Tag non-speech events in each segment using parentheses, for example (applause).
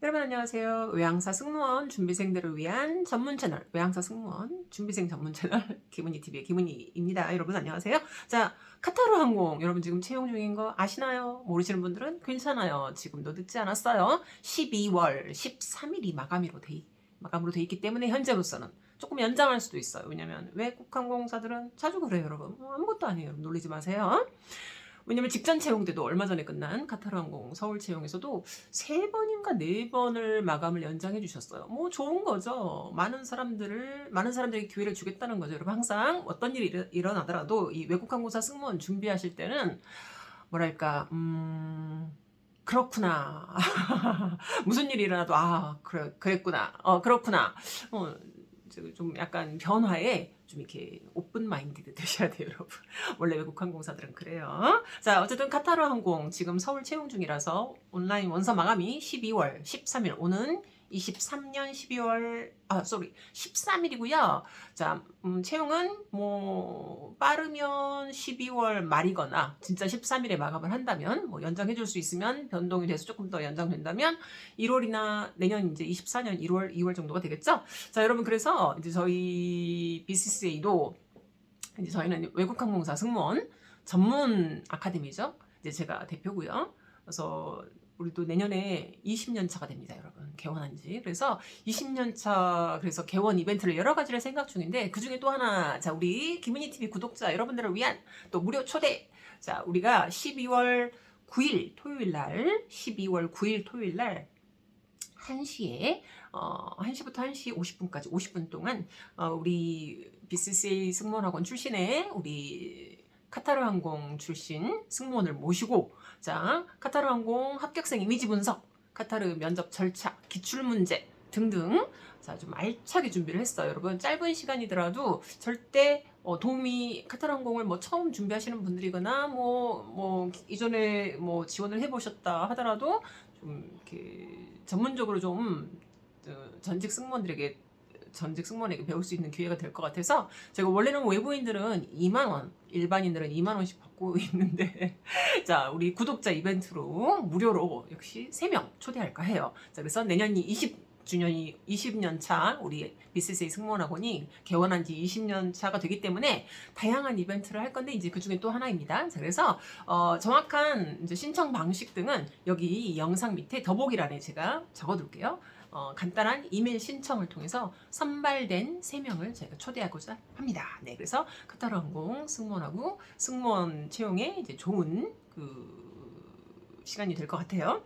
여러분 안녕하세요. 외항사 승무원 준비생들을 위한 전문 채널 외항사 승무원 준비생 전문 채널 (laughs) 기문이 TV의 기문이입니다. 여러분 안녕하세요. 자 카타르 항공 여러분 지금 채용 중인 거 아시나요? 모르시는 분들은 괜찮아요. 지금도 늦지 않았어요. 12월 13일이 마감으로 돼 마감으로 돼 있기 때문에 현재로서는 조금 연장할 수도 있어요. 왜냐면 외국 항공사들은 자주 그래요, 여러분. 뭐 아무것도 아니에요. 놀리지 마세요. 왜냐면 직전 채용 때도 얼마 전에 끝난 카타르항공 서울 채용에서도 세 번인가 네 번을 마감을 연장해 주셨어요. 뭐 좋은 거죠. 많은 사람들을 많은 사람들에게 기회를 주겠다는 거죠. 여러분 항상 어떤 일이 일어- 일어나더라도 이 외국 항공사 승무원 준비하실 때는 뭐랄까 음 그렇구나. (laughs) 무슨 일이 일어나도 아 그래 그랬구나. 어 그렇구나. 어, 저 좀 약간 변화에 좀 이렇게 오픈 마인드가 되셔야 돼요, 여러분. (laughs) 원래 외국 항공사들은 그래요. 자, 어쨌든 카타르 항공 지금 서울 채용 중이라서 온라인 원서 마감이 12월 13일 오는 23년 12월 아, 쏘리 13일이고요. 자, 음, 채용은 뭐 빠르면 12월 말이거나 진짜 13일에 마감을 한다면 뭐 연장해 줄 수 있으면 변동이 돼서 조금 더 연장된다면 1월이나 내년 이제 24년 1월 2월 정도가 되겠죠. 자, 여러분 그래서 이제 저희 BCCA도 이제 저희는 외국 항공사 승무원 전문 아카데미죠. 이제 제가 대표고요. 그래서 우리도 내년에 20년 차가 됩니다, 여러분. 개원한 지. 그래서 20년 차 그래서 개원 이벤트를 여러 가지를 생각 중인데 그 중에 또 하나 자, 우리 김은희 TV 구독자 여러분들을 위한 또 무료 초대. 자, 우리가 12월 9일 토요일 날 12월 9일 토요일 날 1시에 어, 1시부터 1시 50분까지 50분 동안 어, 우리 BCCA 승무원학원 출신의 우리 카타르 항공 출신 승무원을 모시고 자 카타르 항공 합격생 이미지 분석, 카타르 면접 절차, 기출 문제 등등 자좀 알차게 준비를 했어요. 여러분 짧은 시간이더라도 절대 어, 도움이 카타르 항공을 뭐 처음 준비하시는 분들이거나 뭐뭐 이전에 뭐 지원을 해보셨다 하더라도 좀 이렇게 전문적으로 좀 어, 전직 승무원들에게 전직 승무원에게 배울 수 있는 기회가 될 것 같아서 제가 원래는 외부인들은 2만 원, 일반인들은 2만 원씩 받고 (laughs) 있는데 자 우리 구독자 이벤트로 무료로 역시 3명 초대할까 해요. 자 그래서 내년 20 박준현이 20년 차 우리 BCCA 승무원학원이 개원한 지 20년 차가 되기 때문에 다양한 이벤트를 할 건데 이제 그 중에 또 하나입니다. 자, 그래서 어, 정확한 이제 신청 방식 등은 여기 영상 밑에 더보기란에 제가 적어둘게요. 어, 간단한 이메일 신청을 통해서 선발된 3명을 저희가 초대하고자 합니다. 네, 그래서 카타르 항공 승무원하고 승무원 채용에 이제 좋은 그 시간이 될 것 같아요.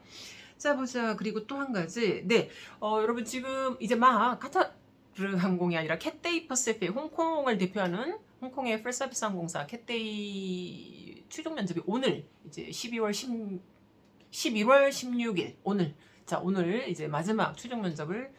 자, 보자. 그리고 또 한 가지. 네, 어, 여러분 지금 이제 막 카타르 항공이 아니라 캣데이 퍼시픽 홍콩을 대표하는 홍콩의 풀서비스 항공사 캣데이 최종 면접이 오늘 이제 12월 10, 11월 16일 오늘 자 오늘 이제 마지막 최종 면접을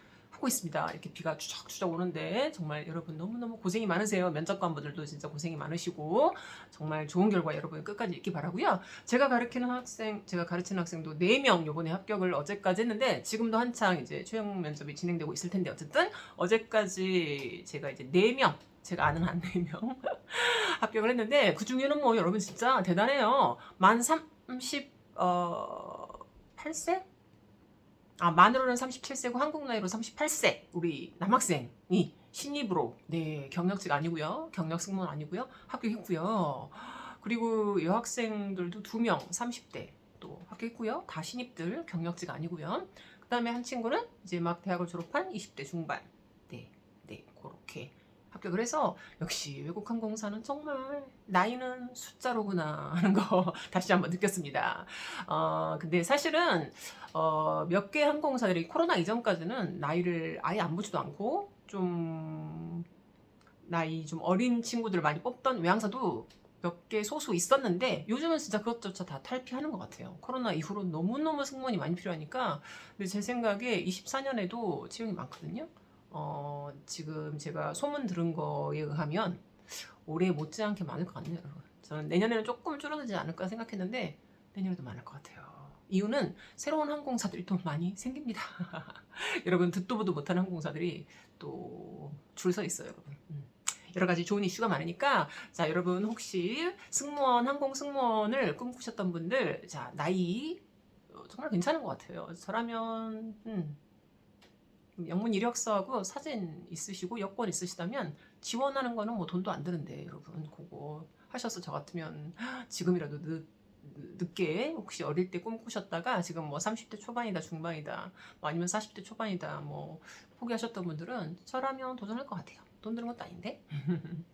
하고 있습니다. 이렇게 비가 추적추적 오는데 정말 여러분 너무너무 고생이 많으세요. 면접관분들도 진짜 고생이 많으시고 정말 좋은 결과 여러분 끝까지 있기 바라고요. 제가 가르치는 학생, 제가 가르치는 학생도 4명 요번에 합격을 어제까지 했는데 지금도 한창 이제 최종 면접이 진행되고 있을 텐데 어쨌든 어제까지 제가 이제 4명 제가 아는 한 4명 (laughs) 합격을 했는데 그 중에는 뭐 여러분 진짜 대단해요. 만 30, 어, 8세? 아, 만으로는 37세고 한국 나이로 38세. 우리 남학생이 신입으로. 네 경력직 아니고요. 경력 승무원 아니고요. 합격했고요. 그리고 여학생들도 두 명 30대 또 합격했고요. 다 신입들 경력직 아니고요. 그 다음에 한 친구는 이제 막 대학을 졸업한 20대 중반. 네네 그렇게 합격을 해서 역시 외국 항공사는 정말 나이는 숫자로구나 하는 거 (laughs) 다시 한번 느꼈습니다. 어 근데 사실은 어, 몇 개 항공사들이 코로나 이전까지는 나이를 아예 안 보지도 않고 좀 나이 좀 어린 친구들을 많이 뽑던 외항사도 몇 개 소수 있었는데 요즘은 진짜 그것조차 다 탈피하는 것 같아요. 코로나 이후로 너무너무 승무원이 많이 필요하니까 근데 제 생각에 24년에도 채용이 많거든요. 어, 지금 제가 소문 들은 거에 의하면 올해 못지않게 많을 것 같네요. 여러분. 저는 내년에는 조금 줄어들지 않을까 생각했는데 내년에도 많을 것 같아요. 이유는 새로운 항공사들이 또 많이 생깁니다. (laughs) 여러분 듣도 보도 못한 항공사들이 또 줄 서 있어요, 여러분. 음. 여러 가지 좋은 이슈가 많으니까 자 여러분 혹시 승무원 항공 승무원을 꿈꾸셨던 분들 자 나이 어, 정말 괜찮은 것 같아요. 저라면 음, 영문 이력서하고 사진 있으시고 여권 있으시다면 지원하는 거는 뭐 돈도 안 드는데 여러분 그거 하셔서 저 같으면 지금이라도 늦, 늦게 혹시 어릴 때 꿈꾸셨다가 지금 뭐 30대 초반이다 중반이다 뭐 아니면 40대 초반이다 뭐 포기하셨던 분들은 저라면 도전할 것 같아요. 돈 드는 것도 아닌데. (laughs)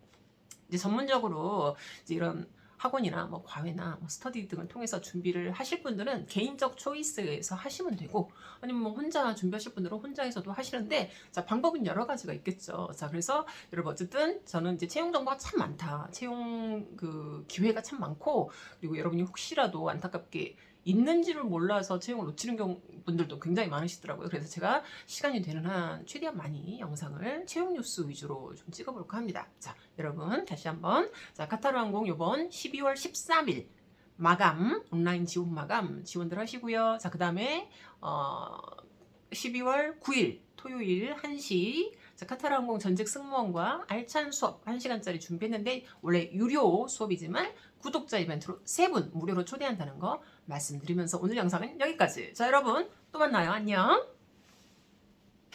이제 전문적으로 이제 이런 학원이나 뭐 과외나 뭐 스터디 등을 통해서 준비를 하실 분들은 개인적 초이스에서 하시면 되고 아니면 뭐 혼자 준비하실 분들은 혼자에서도 하시는데 자 방법은 여러 가지가 있겠죠. 자 그래서 여러분 어쨌든 저는 이제 채용 정보가 참 많다. 채용 그 기회가 참 많고 그리고 여러분이 혹시라도 안타깝게 있는지를 몰라서 채용을 놓치는 분들도 굉장히 많으시더라고요. 그래서 제가 시간이 되는 한 최대한 많이 영상을 채용 뉴스 위주로 좀 찍어볼까 합니다. 자, 여러분 다시 한번 자 카타르 항공 요번 12월 13일 마감 온라인 지원 마감 지원들 하시고요. 자, 그다음에 어 12월 9일 토요일 1시 자, 카타르 항공 전직 승무원과 알찬 수업 1시간짜리 준비했는데 원래 유료 수업이지만 구독자 이벤트로 세분 무료로 초대한다는 거 말씀드리면서 오늘 영상은 여기까지. 자, 여러분 또 만나요. 안녕.